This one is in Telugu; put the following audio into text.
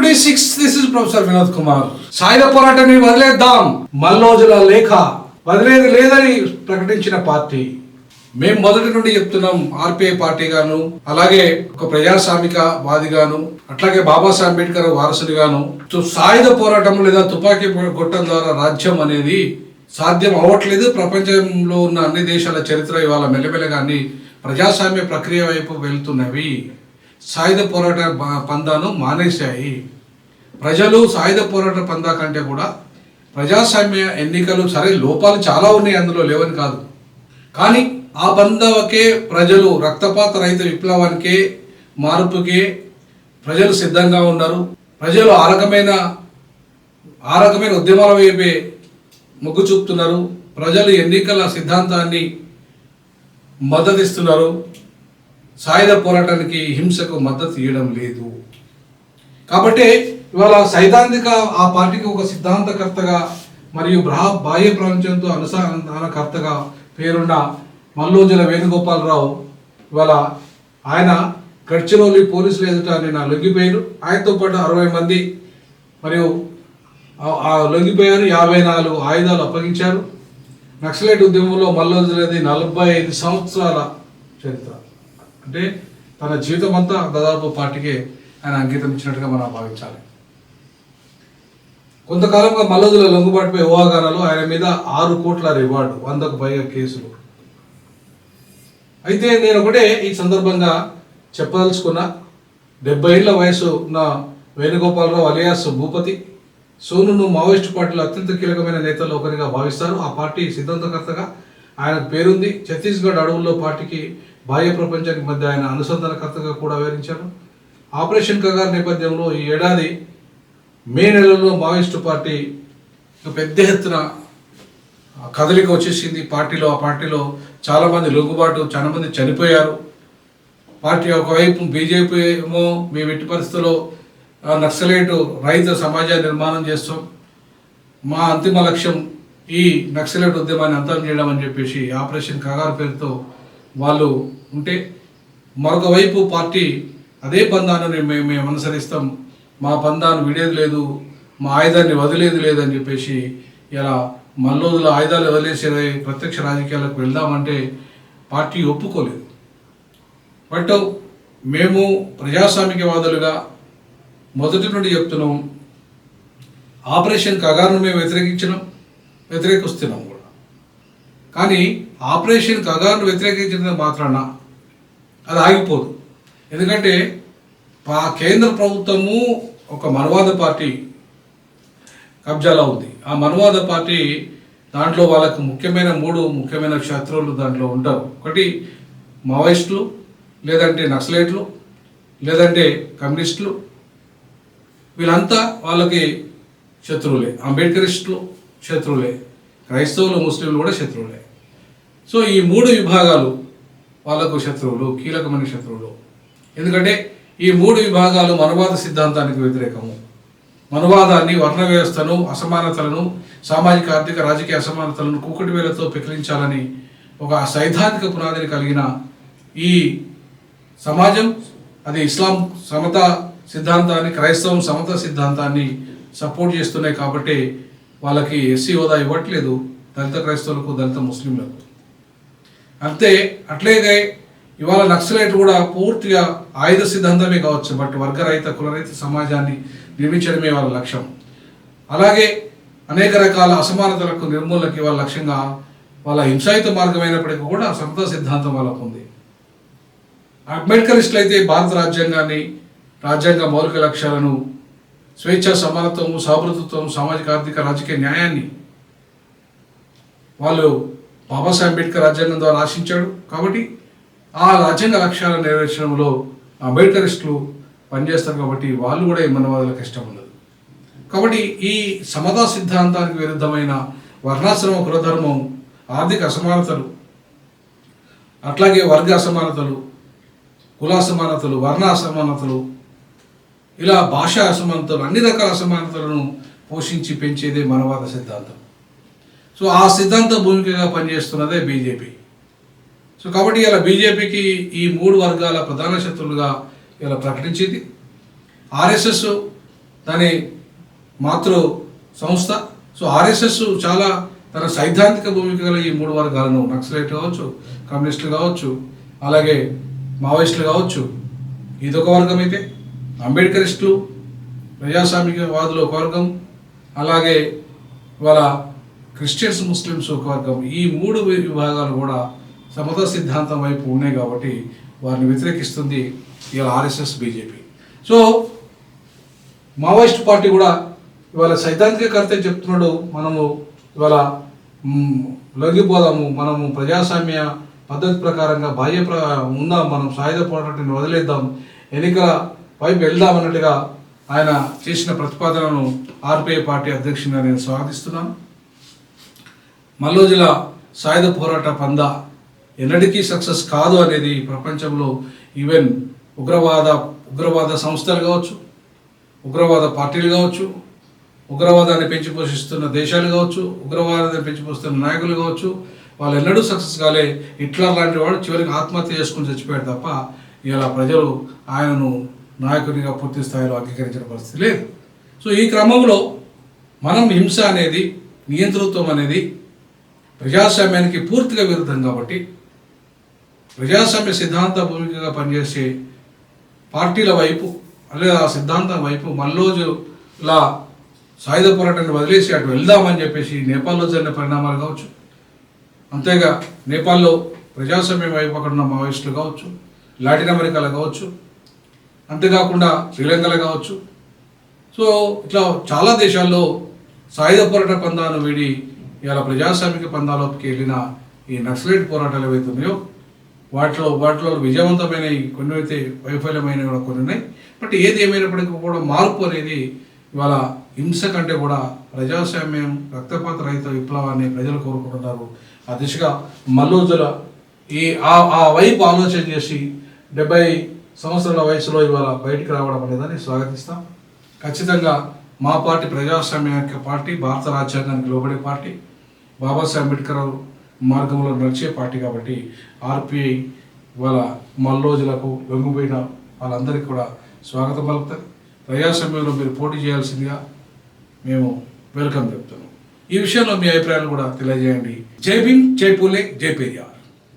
Today six this is professor Vinod Kumar సాయుధ పోరాటాన్ని వదిలేద్దాం. మల్లోజుల లేఖ వదిలేది లేదని ప్రకటించిన పార్టీ. మేము మొదటి నుండి చెప్తున్నాం ఆర్పిఐ పార్టీ గాను అలాగే ఒక ప్రజాస్వామిక వాదిగాను అట్లాగే బాబాసాహెబ్ అంబేద్కర్ వారసుడిగాను సో సాయుధ పోరాటం లేదా తుపాకీ కొట్టడం ద్వారా రాజ్యం అనేది సాధ్యం అవ్వట్లేదు. ప్రపంచంలో ఉన్న అన్ని దేశాల చరిత్ర ఇవాళ మెల్లమెల్లగా అన్ని ప్రజాస్వామ్య ప్రక్రియ వైపు వెళ్తున్నవి. సాయుధ పోరాట పందాను మానేశాయి. ప్రజలు సాయుధ పోరాట పందా కంటే కూడా ప్రజాస్వామ్య ఎన్నికలు సరే లోపాలు చాలా ఉన్నాయి అందులో లేవని కాదు. కానీ ఆ పందాకే ప్రజలు రక్తపాత రహిత విప్లవానికే మార్పుకే ప్రజలు సిద్ధంగా ఉన్నారు. ప్రజలు ఆ రకమైన ఆ రకమైన ఉద్యమాల వైపే మొగ్గు చూపుతున్నారు. ప్రజలు ఎన్నికల సిద్ధాంతాన్ని మద్దతిస్తున్నారు. సాయుధ పోరాటానికి హింసకు మద్దతు ఇవ్వడం లేదు. కాబట్టి ఇవాళ సైద్ధాంతిక ఆ పార్టీకి ఒక సిద్ధాంతకర్తగా మరియు బ్రహ బాహ్య ప్రపంచంతో అనుసంధానకర్తగా పేరున్న మల్లోజుల వేణుగోపాలరావు ఇవాళ ఆయన గడ్చిరోలి పోలీసులు ఎదుట నిన్న లొంగిపోయారు. ఆయనతో పాటు అరవై మంది మరియు ఆ లొంగిపోయారు. యాభై నాలుగు ఆయుధాలు అప్పగించారు. నక్సలైట్ ఉద్యమంలో మల్లోజులది నలభై ఐదు సంవత్సరాల చరిత్ర. అంటే తన జీవితం అంతా దాదాపు పార్టీకే ఆయన అంకితం ఇచ్చినట్టుగా మనం భావించాలి. కొంతకాలంగా మల్లదుల లొంగుబాటుపై ఊహాగానాలు ఆయన మీద ఆరు కోట్ల రివార్డు వందకు పైగా కేసులు. అయితే నేను ఒకటే ఈ సందర్భంగా చెప్పదలుచుకున్న డెబ్బై ఏళ్ళ వయసు ఉన్న వేణుగోపాలరావు అలియాస్ భూపతి సోనును మావోయిస్టు పార్టీలో అత్యంత కీలకమైన నేతల్లో ఒకరిగా భావిస్తారు. ఆ పార్టీ సిద్ధాంతకర్తగా ఆయన పేరుంది. ఛత్తీస్గఢ్ అడవుల్లో పార్టీకి బాహ్య ప్రపంచానికి మధ్య ఆయన అనుసంధానకర్తగా కూడా వివరించారు ఆపరేషన్ కగార్ నేపథ్యంలో ఈ ఏడాది మే నెలలో మావోయిస్టు పార్టీ పెద్ద ఎత్తున కదలిక వచ్చేసింది. పార్టీలో ఆ పార్టీలో చాలామంది లొంగుబాటు చాలా మంది చనిపోయారు. పార్టీ ఒకవైపు బీజేపీ ఏమో మేము ఎట్టి పరిస్థితుల్లో ఆ, నక్సలైట్ రైతు సమాజాన్ని నిర్మాణం చేస్తాం. మా అంతిమ లక్ష్యం ఈ నక్సలైట్ ఉద్యమాన్ని అంతం చేయడం అని చెప్పేసి ఆపరేషన్ కగారు పేరుతో వాళ్ళు ఉంటే మరొక వైపు పార్టీ అదే బంధాన్ని మేము మేము అనుసరిస్తాం. మా బంధాన్ని విడేది లేదు మా ఆయుధాన్ని వదిలేదు లేదని చెప్పేసి ఇలా మల్లోదుల ఆయుధాలు వదిలేసే ప్రత్యక్ష రాజకీయాలకు వెళ్దామంటే పార్టీ ఒప్పుకోలేదు. బట్ మేము ప్రజాస్వామికవాదులుగా మొదటి నుండి చెప్తున్నాం ఆపరేషన్ కగారును మేము వ్యతిరేకించినాం వ్యతిరేకిస్తున్నాం కూడా. కానీ ఆపరేషన్ కగారును వ్యతిరేకించిన మాత్రాన అది ఆగిపోదు. ఎందుకంటే పా కేంద్ర ప్రభుత్వము ఒక మనవాద పార్టీ కబ్జాలో ఉంది. ఆ మనవాద పార్టీ దాంట్లో వాళ్ళకు ముఖ్యమైన మూడు ముఖ్యమైన శత్రువులు దాంట్లో ఉంటారు ఒకటి మావోయిస్టులు లేదంటే నక్సలైట్లు లేదంటే కమ్యూనిస్టులు. వీళ్ళంతా వాళ్ళకి శత్రువులే. అంబేద్కరిస్టులు శత్రువులే. క్రైస్తవులు ముస్లింలు కూడా శత్రువులే. సో ఈ మూడు విభాగాలు వాళ్ళకు శత్రువులు కీలకమైన శత్రువులు. ఎందుకంటే ఈ మూడు విభాగాలు మనువాద సిద్ధాంతానికి వ్యతిరేకము. మనువాదాన్ని వర్ణ వ్యవస్థను అసమానతలను సామాజిక ఆర్థిక రాజకీయ అసమానతలను కూకటి వేలతో పెకిలించాలని ఒక సైద్ధాంతిక పునాదిని కలిగిన ఈ సమాజం అది ఇస్లాం సమత సిద్ధాంతాన్ని క్రైస్తవం సమత సిద్ధాంతాన్ని సపోర్ట్ చేస్తున్నాయి కాబట్టి వాళ్ళకి ఎస్సీ హోదా ఇవ్వట్లేదు దళిత క్రైస్తవులకు దళిత ముస్లింలకు. అంతే అట్లాగే ఇవాళ నక్సలైట్ కూడా పూర్తిగా ఆయుధ సిద్ధాంతమే కావచ్చు బట్ వర్గరహిత కులరహిత సమాజాన్ని నిర్మించడమే వాళ్ళ లక్ష్యం. అలాగే అనేక రకాల అసమానతలకు నిర్మూలనకి వాళ్ళ లక్ష్యంగా వాళ్ళ హింసాయుత మార్గమైనప్పటికీ కూడా సమత సిద్ధాంతం వాళ్ళకు ఉంది. అంబేద్కరిస్టులు అయితే భారత రాజ్యాంగాన్ని రాజ్యాంగ మౌలిక లక్ష్యాలను స్వేచ్ఛ సమానత్వము సౌభృతత్వం సామాజిక ఆర్థిక రాజకీయ న్యాయాన్ని వాళ్ళు బాబాసాహెబ్ అంబేద్కర్ రాజ్యాంగం ద్వారా ఆశించాడు. కాబట్టి ఆ రాజ్యాంగ లక్ష్యాల నెరవేర్చడంలో అంబేద్కరిస్టులు పనిచేస్తారు కాబట్టి వాళ్ళు కూడా ఈ మనవాదులకు ఇష్టం ఉండదు. కాబట్టి ఈ సమతా సిద్ధాంతానికి విరుద్ధమైన వర్ణాశ్రమ కులధర్మం ఆర్థిక అసమానతలు అట్లాగే వర్గ అసమానతలు కుల అసమానతలు వర్ణ అసమానతలు ఇలా భాషా అసమానతలు అన్ని రకాల అసమానతలను పోషించి పెంచేదే మనవాద సిద్ధాంతం. సో ఆ సిద్ధాంత భూమికగా పనిచేస్తున్నదే బీజేపీ. సో కాబట్టి ఇలా బీజేపీకి ఈ మూడు వర్గాల ప్రధాన శత్రులుగా ఇలా ప్రకటించింది. ఆర్ఎస్ఎస్ దాని మాతృ సంస్థ. సో ఆర్ఎస్ఎస్ చాలా తన సైద్ధాంతిక భూమిక గల ఈ మూడు వర్గాలను నక్సలైట్లు కావచ్చు కమ్యూనిస్టులు కావచ్చు అలాగే మావోయిస్టులు కావచ్చు ఇదొక వర్గం అయితే. అంబేద్కరిస్టులు ప్రజాస్వామికవాదులు ఒక వర్గం. అలాగే వాళ్ళ క్రిస్టియన్స్ ముస్లిమ్స్ ఒక వర్గం ఈ మూడు విభాగాలు కూడా సమత సిద్ధాంతం వైపు ఉన్నాయి కాబట్టి వారిని వ్యతిరేకిస్తుంది ఇవాళ RSS BJP. So Maoist party కూడా ఇవాళ సైద్ధాంతికకర్త చెప్తున్నాడు. మనము ఇవాళ లొంగిపోదాము. మనము ప్రజాస్వామ్య పద్ధతి ప్రకారంగా బాహ్య ప్ర ఉందాం మనం సాయుధ పోరాటాన్ని వదిలేద్దాం. ఎన్నికల వైపు వెళ్దాం అన్నట్టుగా ఆయన చేసిన ప్రతిపాదనను ఆర్పిఐ పార్టీ అధ్యక్షునిగా నేను స్వాగతిస్తున్నాను. మల్లోజుల సాయుధ పోరాట పంద ఎన్నటికీ సక్సెస్ కాదు అనేది ప్రపంచంలో ఈవెన్ ఉగ్రవాద ఉగ్రవాద సంస్థలు కావచ్చు ఉగ్రవాద పార్టీలు కావచ్చు ఉగ్రవాదాన్ని పెంచి పోషిస్తున్న దేశాలు కావచ్చు ఉగ్రవాదాన్ని పెంచి పోషిస్తున్న నాయకులు కావచ్చు వాళ్ళు ఎన్నడూ సక్సెస్ కాలే హిట్లర్ లాంటి వాడు చివరికి ఆత్మహత్య చేసుకుని చచ్చిపోయాడు తప్ప ఇలా ప్రజలు ఆయనను నాయకునిగా పూర్తి స్థాయిలో అంగీకరించిన పరిస్థితి లేదు. సో ఈ క్రమంలో మనం హింస అనేది నియంతృత్వం అనేది ప్రజాస్వామ్యానికి పూర్తిగా విరుద్ధం కాబట్టి ప్రజాస్వామ్య సిద్ధాంత భూమికగా పనిచేసే పార్టీల వైపు లేదా ఆ సిద్ధాంతం వైపు మల్లోజులా సాయుధ పోరాటాన్ని వదిలేసి అటు వెళ్దామని చెప్పేసి నేపాల్లో జరిగిన పరిణామాలు కావచ్చు. అంతేగా నేపాల్లో ప్రజాస్వామ్యం వైపు అక్కడ ఉన్న మావోయిస్టులు కావచ్చు లాటిన్ అమెరికాలో కావచ్చు అంతేకాకుండా శ్రీలంకలో కావచ్చు. సో ఇట్లా చాలా దేశాల్లో సాయుధ పోరాట పందాలను వీడి ఇవాళ ప్రజాస్వామిక పందాలోకి వెళ్ళిన ఈ నక్సలైట్ పోరాటాలు ఏవైతే ఉన్నాయో వాటిలో వాటిలో విజయవంతమైన కొన్ని అయితే వైఫల్యమైన కూడా కొన్ని ఉన్నాయి. బట్ ఏది ఏమైనప్పటికీ కూడా మార్పు అనేది ఇవాళ హింస కంటే కూడా ప్రజాస్వామ్యం రక్తపాత రహిత విప్లవాన్ని ప్రజలు కోరుకుంటున్నారు. ఆ దిశగా మల్లోజుల ఈ ఆ ఆ వైపు ఆలోచన చేసి డెబ్బై సంవత్సరాల వయసులో ఇవాళ బయటికి రావడం అనేదాన్ని స్వాగతిస్తాం. ఖచ్చితంగా మా పార్టీ ప్రజాస్వామ్య పార్టీ భారత రాజ్యాంగానికి లోబడే పార్టీ. బాబాసాహెబ్ అంబేద్కర్ మార్గంలో నడిచే పార్టీ కాబట్టి ఆర్పిఐ వాళ్ళ మల్లోజులకు లొంగిపోయిన వాళ్ళందరికీ కూడా స్వాగతం పలుకుతారు సమయంలో మీరు పోటీ చేయాల్సిందిగా మేము వెల్కమ్ చెప్తున్నాం. ఈ విషయంలో మీ అభిప్రాయాలు కూడా తెలియజేయండి. జై భీమ్ జై పూలే జై పెరియార్